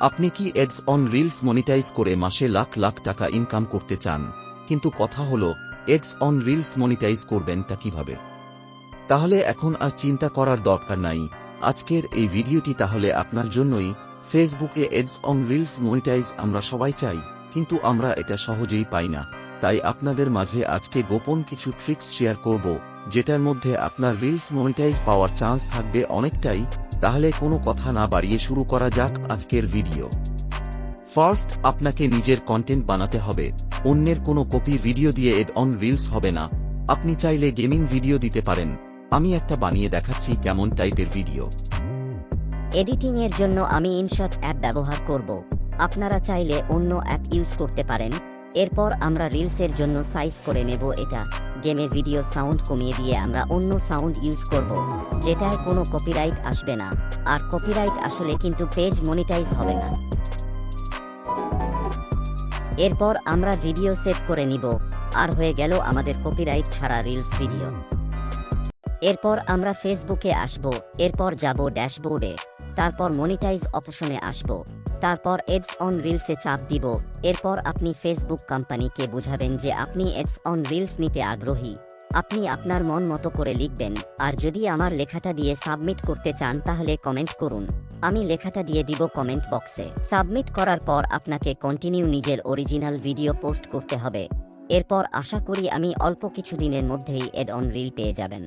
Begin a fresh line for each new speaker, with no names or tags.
আপনি কি ads on reels monetize করে মাসে লাখ লাখ টাকা ইনকাম করতে চান? কিন্তু কথা হলো এডস অন রিলস মনিটাইজ করবেন তা কীভাবে? তাহলে এখন আর চিন্তা করার দরকার নাই। আজকের এই ভিডিওটি তাহলে আপনার জন্যই। ফেসবুকে এডস অন রিলস মনিটাইজ আমরা সবাই চাই, কিন্তু আমরা এটা সহজেই পাই না। তাই আপনাদের মাঝে আজকে গোপন কিছু ট্রিক্স শেয়ার করব, যেটার মধ্যে আপনার রিলস মনিটাইজ পাওয়ার চান্স থাকবে অনেকটাই। তাহলে কোনো কথা না বাড়িয়ে শুরু করা যাক আজকের ভিডিও। ফার্স্ট আপনাকে নিজের কন্টেন্ট বানাতে হবে। অন্যের কোনো কপি ভিডিও দিয়ে এড অন রিলস হবে না। আপনি চাইলে গেমিং ভিডিও দিতে পারেন। আমি একটা বানিয়ে দেখাচ্ছি কেমন টাইপের ভিডিও
এডিটিং এর জন্য আমি ইনশট অ্যাপ ব্যবহার করব। আপনারা চাইলে অন্য অ্যাপ ইউজ করতে পারেন। এরপর আমরা রিলসের জন্য সাইজ করে নেব এটা। গেমে ভিডিও সাউন্ড কমিয়ে দিয়ে আমরা অন্য সাউন্ড ইউজ করব, যেটায় কোনো কপিরাইট আসবে না। আর কপিরাইট আসলে কিন্তু পেজ মনিটাইজ হবে না। এরপর আমরা ভিডিও সেভ করে নিব, আর হয়ে গেল আমাদের কপিরাইট ছাড়া রিলস ভিডিও এরপর আমরা ফেসবুকে আসব, এরপর যাব ড্যাশবোর্ডে তারপর মনিটাইজ অপশনে আসব। তারপর এডস অন রিলসে চাপ দিব। এরপর আপনি ফেসবুক কোম্পানিকে বুঝাবেন যে আপনি এডস অন রিলস নিতে আগ্রহী। আপনি আপনার মন মতো করে লিখবেন। আর যদি আমার লেখাটা দিয়ে সাবমিট করতে চান, তাহলে কমেন্ট করুন। আমি লেখাটা দিয়ে দিব কমেন্ট বক্সে সাবমিট করার পর আপনাকে কন্টিনিউ নিজের অরিজিনাল ভিডিও পোস্ট করতে হবে। এরপর আশা করি আমি অল্প কিছু দিনের মধ্যেই এড অন রিল পেয়ে যাবেন।